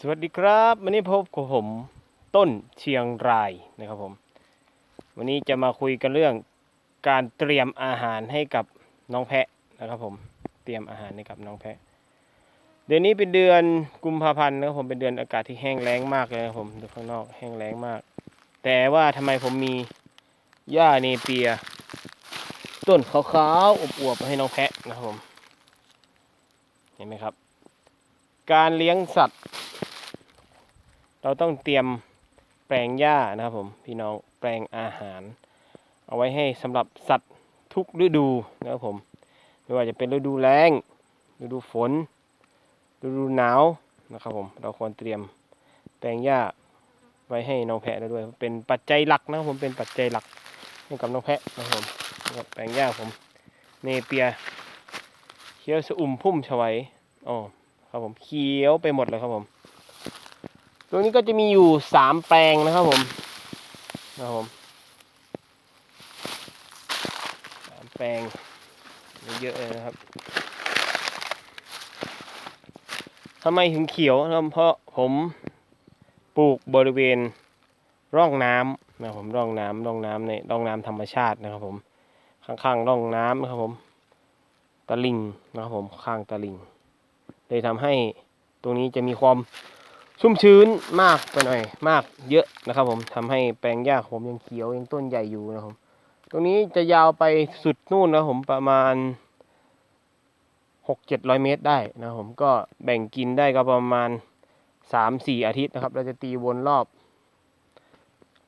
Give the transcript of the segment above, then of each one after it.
สวัสดีครับวันนี้พบกับผมต้นเชียงรายนะครับผม วันนี้จะมาคุยกันเรื่องการเตรียมอาหารให้กับน้องแพะนะครับผมเตรียมอาหารให้กับน้องแพะ เดือนนี้เป็นเดือนกุมภาพันธ์นะครับผมเป็นเดือนอากาศที่แห้งแล้งมากเลยนะครับผมดูข้างนอกแห้งแล้งมาก แต่ว่าทำไมผมมีหญ้าเนเปีย ต้นขาวๆอวบๆให้น้องแพะนะครับผมเห็นไหมครับ การเลี้ยงสัตว์ เราต้องเตรียมแปลงหญ้านะครับผมพี่น้องแปลงอาหาร เอาไว้ให้สำหรับสัตว์ทุกฤดูนะครับผมไม่ว่าจะเป็นฤดูแล้งฤดูฝนฤดูหนาวนะครับผมเราควรเตรียมแปลงหญ้าไว้ให้น้องแพะได้ด้วย เป็นปัจจัยหลักนะครับผมเป็นปัจจัยหลักให้กับน้องแพะนะครับผมแปลงหญ้าผมเนเปียเขียวสะอุ่มพุ่มฉวัยอ๋อครับผมเขียวไปหมดเลยครับผม ตรงนี้ก็จะมีอยู่สามแปลงนะครับผมนะครับผมสามแปลงเยอะเลยนะครับทำไมถึงเขียวนะเพราะผมปลูกบริเวณร่องน้ำนะครับผมร่องน้ำร่องน้ำในร่องน้ำธรรมชาตินะครับผมข้างๆร่องน้ำนะครับผมตะลิงนะครับผมข้างตะลิงเลยทำให้ตรงนี้จะมีความ ชุ่มชื้นมากไปหน่อยมากเยอะนะครับ ผมทำให้แปลงหญ้าผมยังเขียวยังต้นใหญ่อยู่นะครับตรงนี้จะยาวไปสุดนู่นนะผมประมาณหกเจ็ดร้อยเมตรได้นะผมก็แบ่งกินได้ก็ประมาณสามสี่อาทิตย์นะครับ เราจะตีวนรอบ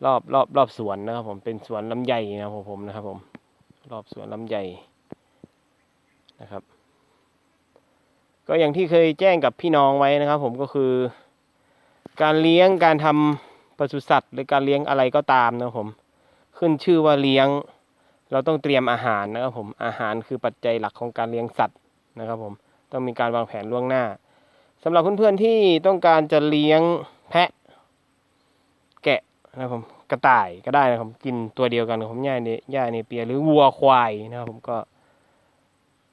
รอบรอบรอบสวนนะครับ ผมเป็นสวนลำไยนะครับผมผมนะครับ ผม รอบสวนลำไยนะครับ ก็อย่างที่เคยแจ้งกับพี่น้องไว้นะครับ ผมก็คือ การเลี้ยงการทำปศุสัตว์หรือการเลี้ยงอะไรก็ตามนะครับผม ขึ้นชื่อว่าเลี้ยง เราต้องเตรียมอาหารนะครับผมอาหารคือปัจจัยหลักของการเลี้ยงสัตว์นะครับผมต้องมีการวางแผนล่วงหน้าสำหรับเพื่อนๆที่ต้องการจะเลี้ยงแพะ แกะนะครับผมกระต่ายก็ได้นะครับกินตัวเดียวกันกับผมหญ้าเนหญ้าเนเปียหรือวัวควายนะครับผมก็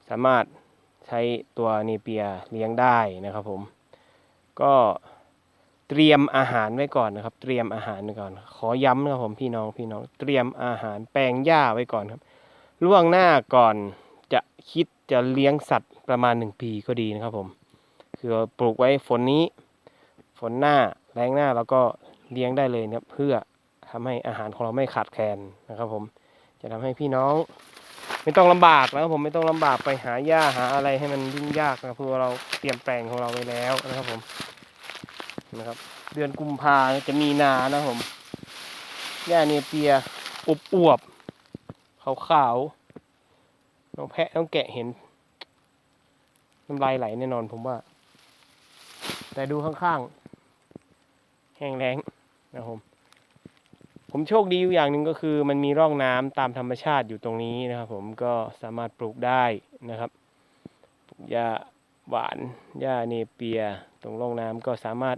สามารถใช้ตัวเนเปียเลี้ยงได้นะครับผมก็ เตรียมอาหารไว้ก่อนนะครับ เตรียมอาหารไว้ก่อน ขอย้ำนะครับผมพี่น้องพี่น้อง เตรียมอาหารแปลงหญ้าไว้ก่อนครับ ล่วงหน้าก่อนจะคิดจะเลี้ยงสัตว์ประมาณหนึ่งปีก็ดีนะครับผม คือปลูกไว้ฝนนี้ ฝนหน้าแรงหน้าแล้วก็เลี้ยงได้เลยนะครับเพื่อทำให้อาหารของเราไม่ขาดแคลนนะครับผม จะทำให้พี่น้อง ไม่ต้องลำบากนะครับผมไม่ต้องลำบากไปหาหญ้าหาอะไรให้มันยุ่งยากนะเพราะว่าเราเตรียมแปลงของเราไว้แล้วนะครับผม นะครับ เดือนกุมภาจะมีนานะครับผมหญ้าเนเปียอวบอวบขาวขาวๆน้องแพะน้องแกะเห็นน้ำลายไหลแน่นอนผมว่า แต่ดูข้างๆ แห้งแล้งนะครับผมผมโชคดีอยู่อย่างหนึ่งก็คือ มันมีร่องน้ำตามธรรมชาติอยู่ตรงนี้นะครับ ผมก็สามารถปลูกได้นะครับปลูกหญ้าหวานหญ้าเนเปีย ตรงร่องน้ำก็สามารถ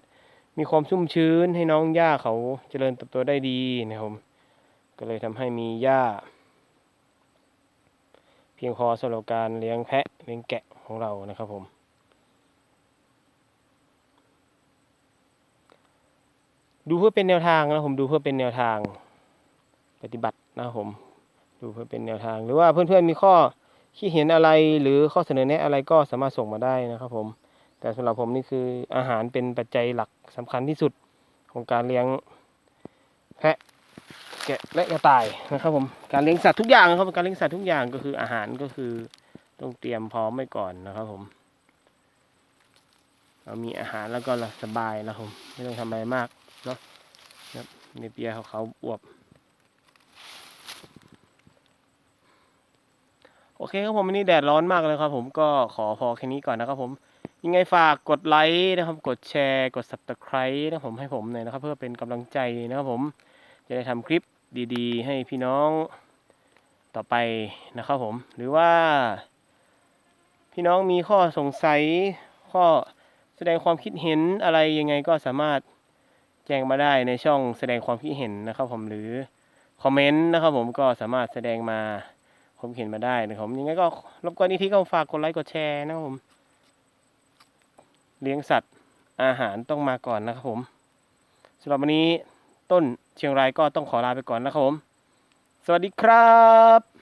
มีความชุ่มชื้นให้น้องหญ้าเขาเจริญเติบโตได้ดีนะครับผมก็เลยทำให้มีหญ้า เพียงพอสำหรับการเลี้ยงแพะเลี้ยงแกะของเรานะครับผมดูเพื่อเป็นแนวทางนะผมดูเพื่อเป็นแนวทางปฏิบัตินะครับผม ดูเพื่อเป็นแนวทาง หรือว่าเพื่อนๆมีข้อคิดเห็นอะไรหรือข้อเสนอแนะอะไรก็สามารถส่งมาได้นะครับผม แต่สำหรับผมนี่คืออาหารเป็นปัจจัยหลักสำคัญที่สุดของการเลี้ยงแพะแกะและกระต่ายนะครับผมการเลี้ยงสัตว์ทุกอย่างนะครับการเลี้ยงสัตว์ทุกอย่างก็คืออาหารก็คือต้องเตรียมพร้อมไว้ก่อนนะครับผม เรามีอาหารแล้วก็เราสบายนะผมไม่ต้องทำอะไรมากเนาะครับในเปียเขาเขาอวบโอเคครับผมวันนี้แดดร้อนมากเลยครับ ผมก็ขอพอแค่นี้ก่อนนะครับผม ยังไงฝากกดไลค์นะครับ กดแชร์กด subscribe นะครับผมให้ผมหน่อยนะครับ เพื่อเป็นกำลังใจนะครับผมจะได้ทำคลิปดีๆ ให้พี่น้องต่อไปนะครับผม หรือว่า พี่น้องมีข้อสงสัย ข้อแสดงความคิดเห็นอะไรยังไงก็สามารถแจ้งมาได้ในช่องแสดงความคิดเห็นนะครับ ผมหรือคอมเมนต์นะครับ ผมก็สามารถแสดงมาผมเห็นมาได้นะครับผมยังไงก็รบกวนอีกทีก็ฝากกดไลค์กดแชร์นะครับผม เลี้ยงสัตว์อาหารต้องมาก่อนนะครับผมสำหรับวันนี้ต้นเชียงรายก็ต้องขอลาไปก่อนนะครับผม สวัสดีครับ